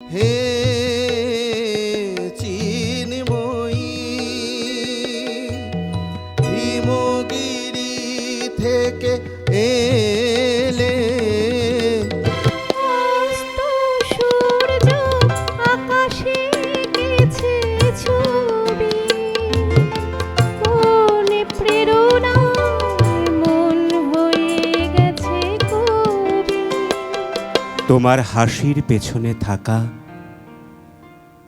হে চিনময়ী হিমগিরি থেকে এলে তোমার হাসির পেছনে থাকা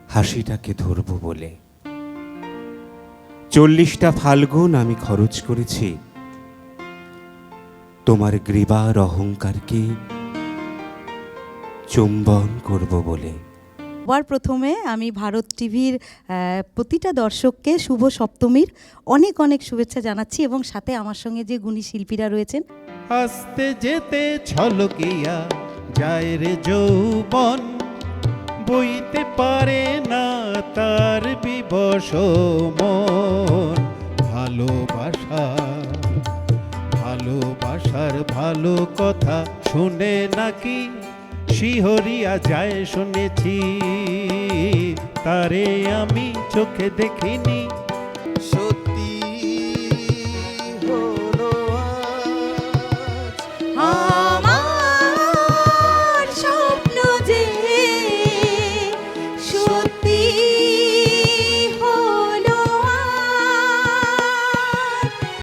হাসিটাকে ধরব বলে। চল্লিশটা ফাল্গুন আমি খরচ করেছি। তোমার গ্রীবার অহংকারকে চুম্বন করব বলে। সবার প্রথমে আমি ভারত টিভির প্রতিটা দর্শককে শুভ সপ্তমীর অনেক অনেক শুভেচ্ছা জানাচ্ছি এবং সাথে আমার সঙ্গে যে গুণী শিল্পীরা রয়েছেন। আসতে যেতে ছলকিয়া। যায় রে যৌবন, বইতে পারে না তার বিবশ মন। ভালোবাসা, ভালোবাসার ভালো কথা শুনে নাকি শিহরিয়া যায় শুনেছি। তারে আমি চোখে দেখিনি Thank you.